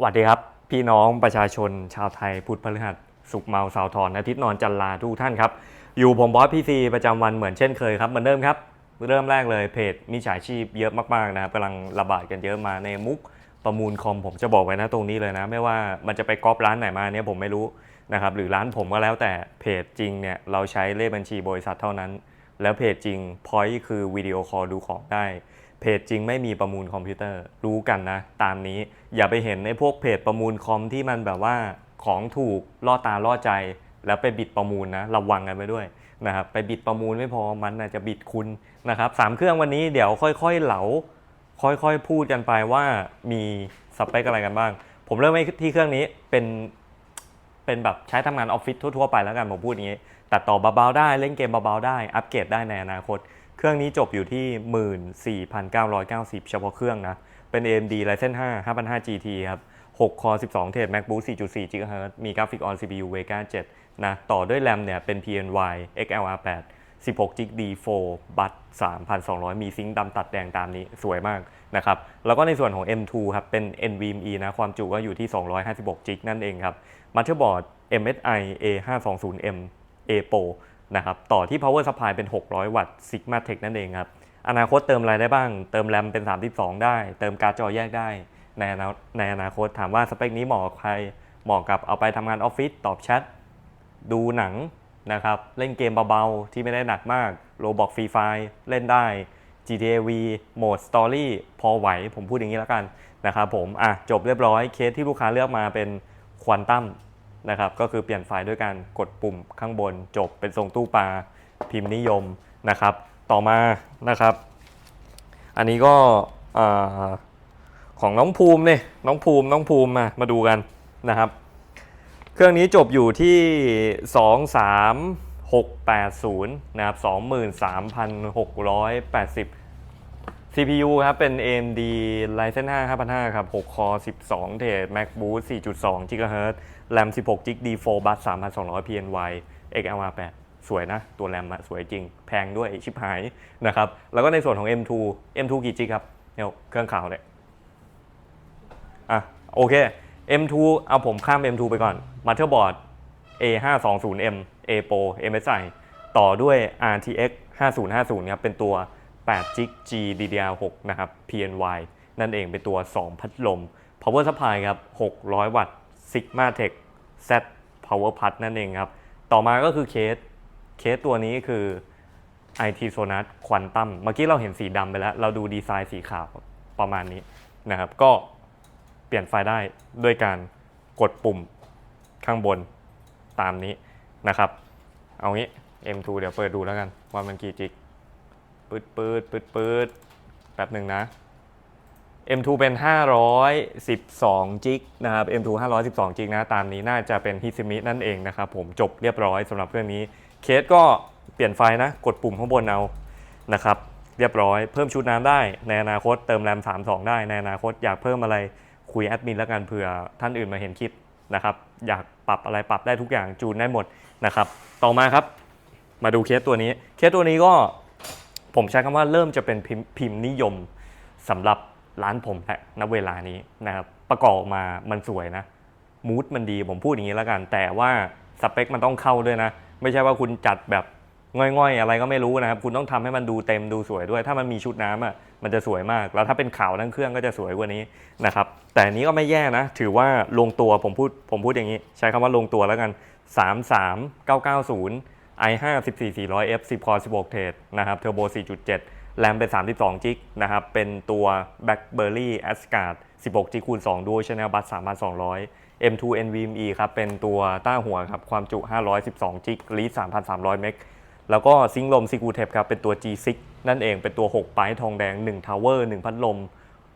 สวัสดีครับ พี่น้องประชาชนชาวไทยพุทธพฤหัสสุขเมาสาวทอนอาทิตย์นอนจันลาทุกท่านครับ อยู่ผมบอสพีซีประจำวันเหมือนเช่นเคยครับเหมือนเดิมครับ เริ่มแรกเลยเพจมิจฉาชีพเยอะมากๆนะครับกำลังระบาดกันเยอะมาในมุกประมูลคอมผมจะบอกไว้นะตรงนี้เลยนะ ไม่ว่ามันจะไปก๊อปร้านไหนมาเนี่ยผมไม่รู้นะครับหรือร้านผมก็แล้วแต่เพจจริงเนี่ยเราใช้เลขบัญชีบริษัทเท่านั้น แล้วเพจจริงพอยต์คือวิดีโอคอลดูของได้ เพจจริงไม่มีประมูลคอมพิวเตอร์ รู้กันนะ ตามนี้อย่าไปเห็นในพวกเพจประมูลคอมที่มันแบบว่าของถูกล่อตาล่อใจ แล้วไปบิดประมูลนะระวังกันไว้ด้วยนะครับไปบิดประมูลไม่พอมันอาจจะบิดคุณนะครับสามเครื่องวันนี้เดี๋ยวค่อยๆเหลา ค่อยๆพูดกันไปว่ามีสเปคอะไรกันบ้าง ผมเริ่มที่เครื่องนี้เป็นเป็นแบบใช้ทำงานออฟฟิศทั่วๆไปแล้วกันผมพูดอย่างนี้ตัดต่อเบาๆได้เล่นเกมเบาๆได้อัปเกรดได้ในอนาคต เครื่องนี้จบอยู่ที่ 14,990 เฉพาะเครื่องนะ เป็น AMD Ryzen 5 5005 GT ครับ6 Core 12 เทรด MacBook 4.4 GHz มีกราฟิกออน CPU Vega 7 นะ ต่อด้วยแรมเนี่ยเป็น PNY XLR8 16 GB D4 บัต3,200 มีซิงค์ดำตัดแดงตามนี้สวยมากนะครับ แล้วก็ในส่วนของ M2 ครับ เป็น NVMe นะ ความจุก็อยู่ที่ 256 GB นั่นเองครับมั t เ e r b o a r d MSI A520M A Pro นะครับต่อที่ power supply เป็น 600 วัตต์ Sigma Tech นั่นเองครับอนาคตเติมอะไรได้บ้าง เติมแรมเป็น 32 ได้ เติมการ์ดจอแยกได้ในอนาในอนาคตถามว่าสเปคนี้เหมาะกับใครเหมาะกับเอาไปทำงานออฟฟิศตอบแชทดูหนังนะครับเล่นเกมเบาๆ ที่ไม่ได้หนักมากโรบอกฟรีไฟเล่นได้ GTA V โหมดสตอรี่พอไหว ผมพูดอย่างนี้แล้วกันนะครับผมอะจบเรียบร้อยเคสที่ลูกค้าเลือกมาเป็นควอนตัม นะครับก็คือเปลี่ยนไฟล์ด้วยการกดปุ่มข้างบนจบเป็นทรงตู้ปลาพิมพ์นิยมนะครับ ต่อมานะครับ อันนี้ก็ของน้องภูมิเนี่ยน้องภูมิน้องภูมิมามาดูกันนะครับ เครื่องนี้จบอยู่ที่ 23680 นะครับ 23,680 CPU ครับ เป็น AMD Ryzen 5 5005ครับ6 Core 12 เทรด MacBook 4.2 GHz RAM 16 GB D4 Bus 3,200 PNY XLR8 สวยนะ ตัวแรมอะสวยจริง แพงด้วยชิบหายนะครับ แล้วก็ในส่วนของ M2 M2 กี่จิกครับเนี่ยเครื่องขาวเนี่ยอะ โอเค M2 เอาผมข้าม M2 ไปก่อน Motherboard A520M A Pro MSI ต่อด้วย RTX 5050 ครับ เป็นตัว 8 g G DDR6 นะครับ PNY นั่นเองเป็นตัว 2 พัดลม Power Supply ครับ 600 วัตต์ Sigma Tech Z Power Pad นั่นเองครับ ต่อมาก็คือเคส เคสตัวนี้คือ IT Sonar Quantum เมื่อกี้เราเห็นสีดำไปแล้ว เราดูดีไซน์สีขาวประมาณนี้นะครับ ก็เปลี่ยนไฟได้ด้วยการกดปุ่มข้างบนตามนี้นะครับ เอางี้ M2 เดี๋ยวเปิดดูแล้วกันว่ามันกี่จิก ปืดปืดปืดปืดแป๊บหนึ่งนะ M2 เป็น 512 จิกนะครับ M2 512 จิกนะ ตามนี้น่าจะเป็นฮิซิมินั่นเองนะครับผมจบเรียบร้อยสำหรับเครื่องนี้ เคสก็เปลี่ยนไฟนะ กดปุ่มข้างบนเอานะครับ เรียบร้อยเพิ่มชุดน้ำได้ ในอนาคตเติมแรม 32 ได้ ในอนาคตอยากเพิ่มอะไรคุยแอดมินแล้วกันเผื่อท่านอื่นมาเห็นคลิปนะครับ อยากปรับอะไรปรับได้ทุกอย่างจูนได้หมดนะครับ ต่อมาครับ มาดูเคสตัวนี้ เคสตัวนี้ก็ ผมใช้คำว่าเริ่มจะเป็นพิมพ์พิมพ์นิยมสำหรับร้านผมแหละณเวลานี้นะครับประกอบมามันสวยนะมูดมันดีผมพูดอย่างนี้แล้วกัน แต่ว่าสเปคมันต้องเข้าด้วยนะ ไม่ใช่ว่าคุณจัดแบบง่อยๆ อะไรก็ไม่รู้นะครับ คุณต้องทำให้มันดูเต็มดูสวยด้วย ถ้ามันมีชุดน้ำอะมันจะสวยมาก แล้วถ้าเป็นขาวทั้งเครื่องก็จะสวยกว่านี้นะครับ แต่นี้ก็ไม่แย่นะ ถือว่าลงตัวผมพูดผมพูดอย่างนี้ ใช้คำว่าลงตัวแล้วกัน 3 3 9 9 0 i5 14400F 10 core 16 เทรดนะครับเทอร์โบ 4.7 แรมเป็น 32 จิกนะครับ เป็นตัว BlackBerry Asgard 16 จิกคูณ2 Dual Channel Bus 3,200 M2 NVMe ครับ เป็นตัวต้าหัวครับ ความจุ 512 จิกรีด3,300 เมก แล้วก็ซิงค์ลมซิกูเทปครับ เป็นตัว G6 นั่นเอง เป็นตัว6ไปทองแดง 1 Tower 1 พัดลม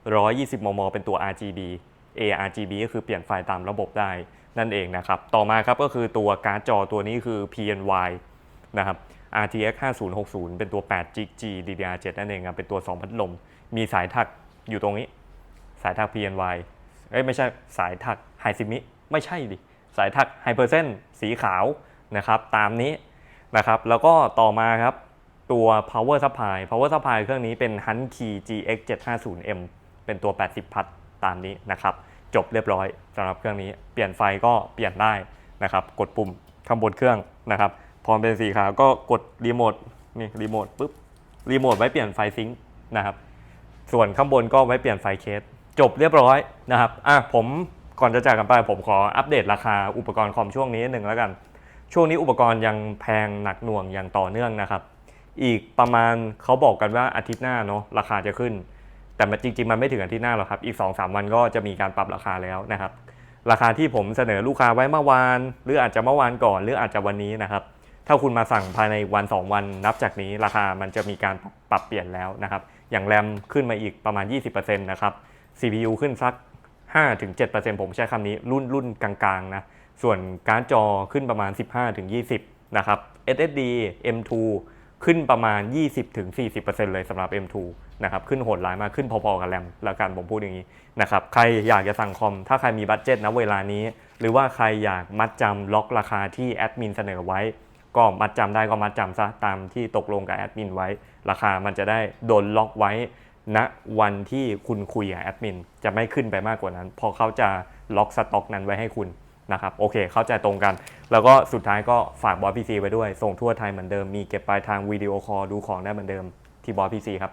120 มม เป็นตัว RGB ARGB ก็คือเปลี่ยนไฟล์ตามระบบได้นั่นเองนะครับ ต่อมาครับก็คือตัวการ์ดจอตัวนี้คือ PNY นะครับ RTX 5060 เป็นตัว 8 GB DDR7 นั่นเองครับ เป็นตัว 2 พัดลม มีสายถักอยู่ตรงนี้ สายถัก PNY เอ้ยไม่ใช่สายถักไฮซิมิ ไม่ใช่ดิ สายถักไฮเปอร์เซนสีขาวนะครับ ตามนี้นะครับ แล้วก็ต่อมาครับ ตัว power supply power supply เครื่องนี้เป็น Hunkey GX 750M เป็นตัว 80 พัทตามนี้นะครับ จบเรียบร้อยสำหรับเครื่องนี้ เปลี่ยนไฟก็เปลี่ยนได้นะครับ กดปุ่มข้างบนเครื่องนะครับ พอเป็นสีขาวก็กดรีโมทนี่รีโมทปุ๊บรีโมทไว้เปลี่ยนไฟซิงค์นะครับ ส่วนข้างบนก็ไว้เปลี่ยนไฟเคส จบเรียบร้อยนะครับอะผมก่อนจะจากกันไปผมขออัปเดตราคาอุปกรณ์คอมช่วงนี้หนึ่งแล้วกัน ช่วงนี้อุปกรณ์ยังแพงหนักหน่วงอย่างต่อเนื่องนะครับ อีกประมาณเขาบอกกันว่าอาทิตย์หน้าเนาะราคาจะขึ้น แต่จริงๆ มันไม่ถึงอาทิตย์หน้าหรอกครับ อีก 2-3 วันก็จะมีการปรับราคาแล้วนะครับ ราคาที่ผมเสนอลูกค้าไว้เมื่อวาน หรืออาจจะเมื่อวานก่อน หรืออาจจะวันนี้นะครับ ถ้าคุณมาสั่งภายในวัน 2 วันนับจากนี้ราคามันจะมีการปรับเปลี่ยนแล้วนะครับ อย่างแรมขึ้นมาอีกประมาณ 20%นะครับ CPU ขึ้นสัก 5-7%ผมใช้คำนี้รุ่นรุ่นกลางๆนะส่วนการ์ดจอขึ้นประมาณ 15-20 นะครับ SSD M2 ขึ้นประมาณ 20-40%เลยสำหรับ M2 นะครับขึ้นโหดร้ายมากขึ้นพอๆกับแรมแล้วกันผมพูดอย่างนี้นะครับใครอยากจะสั่งคอม ถ้าใครมีบัตเจ็ตนะเวลานี้ หรือว่าใครอยากมัดจำล็อกราคาที่แอดมินเสนอไว้ ก็มัดจำได้ก็มัดจำซะตามที่ตกลงกับแอดมินไว้ ราคามันจะได้โดนล็อกไว้ณวันที่คุณคุยกับแอดมินจะไม่ขึ้นไปมากกว่านั้น พอเขาจะล็อกสต็อกนั้นไว้ให้คุณนะครับโอเค เข้าใจตรงกัน แล้วก็สุดท้ายก็ฝากบอสพีซีไว้ด้วย ส่งทั่วไทยเหมือนเดิมมีเก็บปลายทางวิดีโอคอลดูของได้เหมือนเดิมที่บอสพีซีครับ